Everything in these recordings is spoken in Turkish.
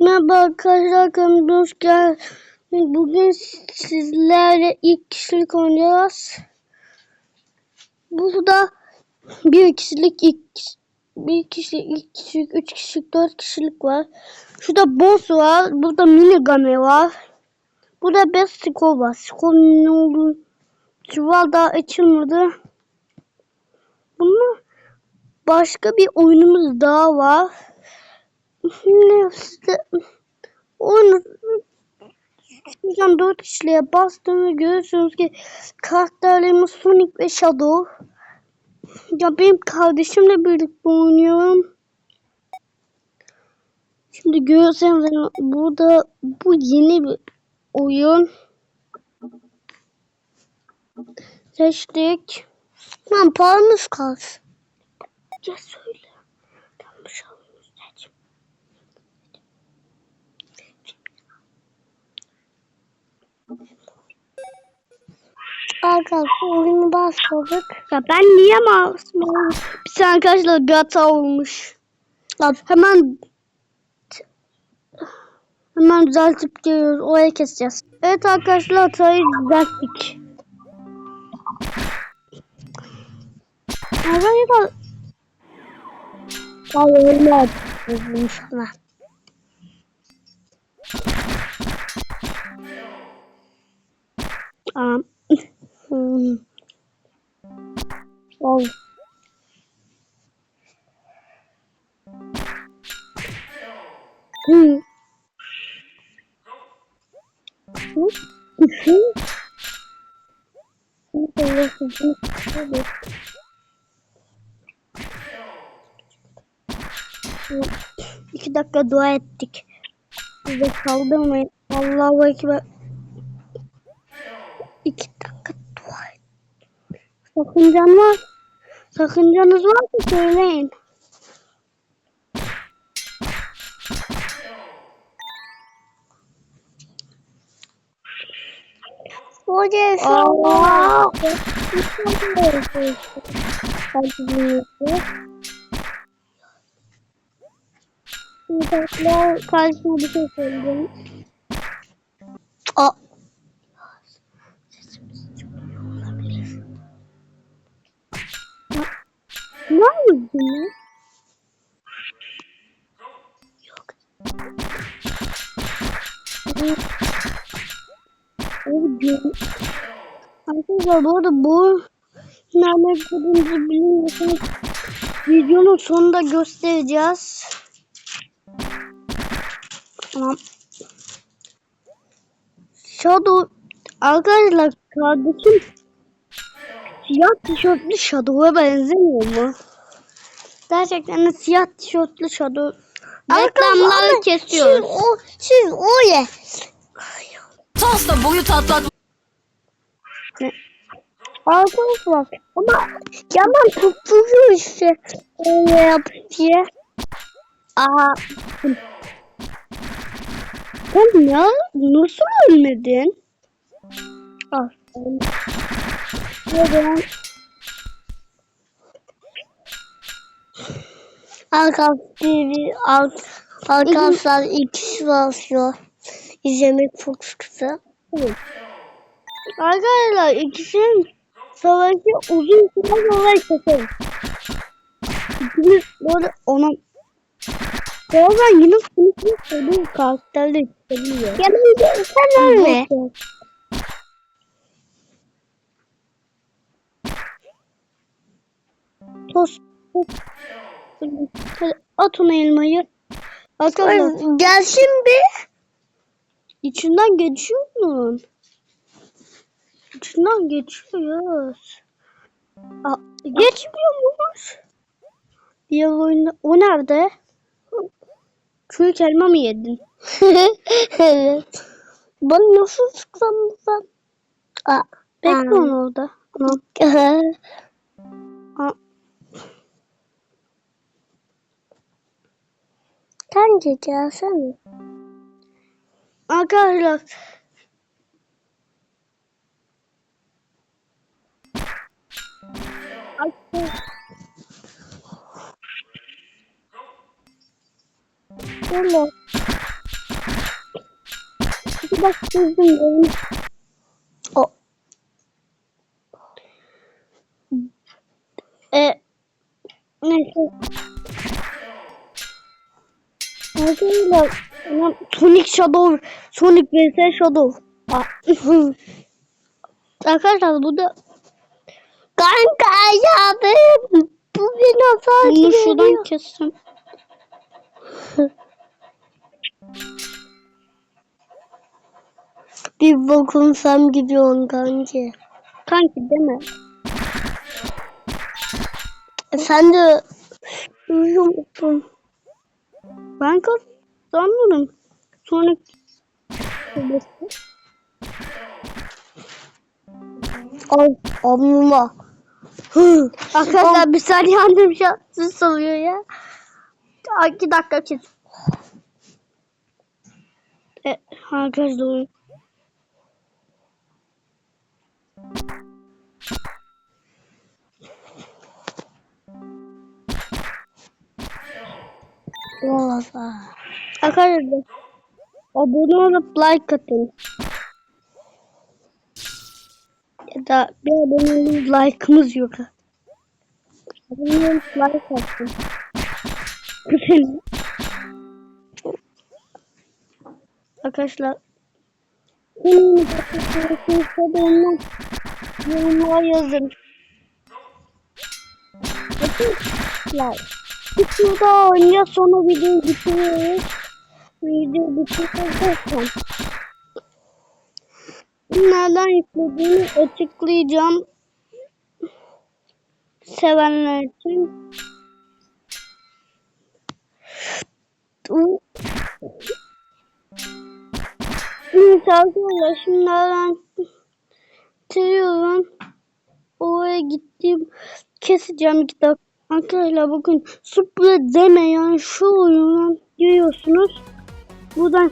Merhaba arkadaşlar kanalıma hoş geldiniz. Bugün sizlerle ilk kişilik oynayacağız. Burada bir kişilik, ilk, bir kişilik, iki kişilik, üç kişilik, dört kişilik var. Şurada boss var. Burada minigame var. Burada bir skor var. Skor ne olduğu çuval daha açılmadı. Bunun başka bir oyunumuz daha var. Ne oyunu Şuradan 4 kişiliğe bastım ve görüyorsunuz ki karakterlerimiz Sonic ve Shadow. Ya benim kardeşimle birlikte oynuyorum. Şimdi görüyorsanız burada bu yeni bir oyun. Seçtik. Lan paramız kalsın. Ya söyle. Ben bir şey alayım, seç. Arkadaşlar oyunu başladık. Ya ben niye masum? Bir saniye arkadaşlar bir hata olmuş. Ya hemen hemen düzeltip geliyoruz. Oraya keseceğiz. Evet arkadaşlar hatayı düzelttik. Arkadaşlar Vallahi öyle ama. Tamam. Hmm. Wow. Hmm. Hı? Hı? İki dakika dua ettik. Bize kaldırmayın. Allahu Ekber. İki dakika. Sakıncan var. Sakıncanız varsa söyleyin. Hoca Allah. Arkadaşlar karşıma bir şey söyleyeceğim. Aa. Ne yapıyorsun ya? Yok. Arkadaşlar bu arada bu nerede gördüğünüzü bilmiyorsanız videonun sonunda göstereceğiz. Tamam. Shadow arkadaşlar kardeşim siyah tişörtlü Shadow'a benzemiyor mu? Gerçekten de siyah tişörtlü Shadow reklamları kesiyoruz. Siz o, siz o ye. Tasla boyut atlat. Arkadaşlar ama yalan tutturuyor işte öyle yap diye. Aa. Sen ya nasıl ölmedin? Al. Neden? Arkadaşlar ikisi basıyor. İzlemek çok kısa. Arkadaşlar ikisinin savaşı uzun süre sonra keselim. İkimiz böyle ona Bazen yine sınıfını söylüyor karakterle çıkabiliyor. Yanımda sen ölme. Tost. Hadi at ona elmayı. Arkadaşlar Gelsin bir. içinden geçiyor mu? İçinden geçiyoruz. Aa, geçmiyormuş. Diğer oyunda o nerede? Çürük elma mı yedin? evet. Ben nasıl çıksam buradan? Aa, Bekle onu orada. Anam. Sence gelsene. Arkadaşlar Öyle. Bak buldum. O. E, neyse. Arkadaşlar Sonic Shadow Sonic vs Shadow. Aa, Arkadaşlar bu da Kanka ya ben bu beni fark bunu şuradan kessem. Bir dokunsam gidiyorsun kanki. Kanki deme. Sen de uyuyor musun? Ben kazanmadım. Al amına. Hı. Arkadaşlar bir saniye annem şu an sizi salıyor ya. Ay, iki dakika kes. E, arkadaşlar Valla. Arkadaşlar abone olup like atın. Ya da bir abone olup like'ımız yok. Abone olup like atın. Arkadaşlar yorumlara yazın. Arkadaşlar tur daha oynayacağız sonra videoyu bitiriyoruz. Video bitirirken nereden yüklediğimi açıklayacağım. Sevenler için. Neyse arkadaşlar şimdi ben bitiriyorum. Oraya gittim. Keseceğim iki dakika. Arkadaşlar bakın Supra deme yani şu oyundan görüyorsunuz. Buradan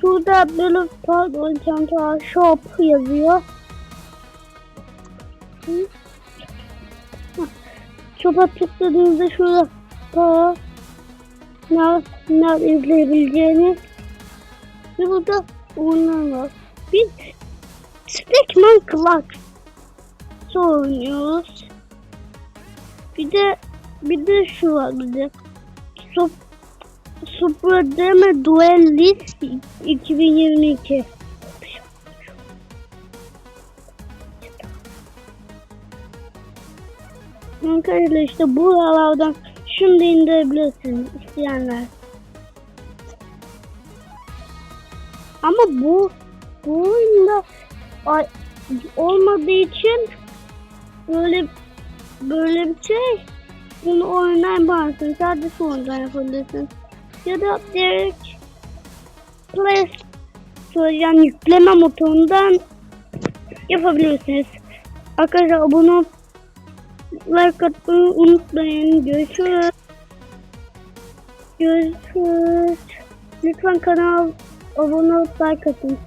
şurada böyle pardon çanta shop yazıyor. Shop'a tıkladığınızda şurada para ne, ne izleyebileceğiniz ve burada oyunlar var. Biz Stickman Clock oynuyoruz. Bir de bir de şu var bir de. Sup, Superdeme Duelist 2022. Arkadaşlar işte buralardan şimdi indirebilirsiniz isteyenler. Ama bu bu oyunda olmadığı için böyle böyle bir şey bunu oynayamazsın. Sadece oyundan yapabilirsin. Ya da direkt Play Store yani yükleme motorundan yapabilirsiniz. Arkadaşlar abone like atmayı unutmayın. Görüşürüz. Görüşürüz. Lütfen kanal abone olup like atın.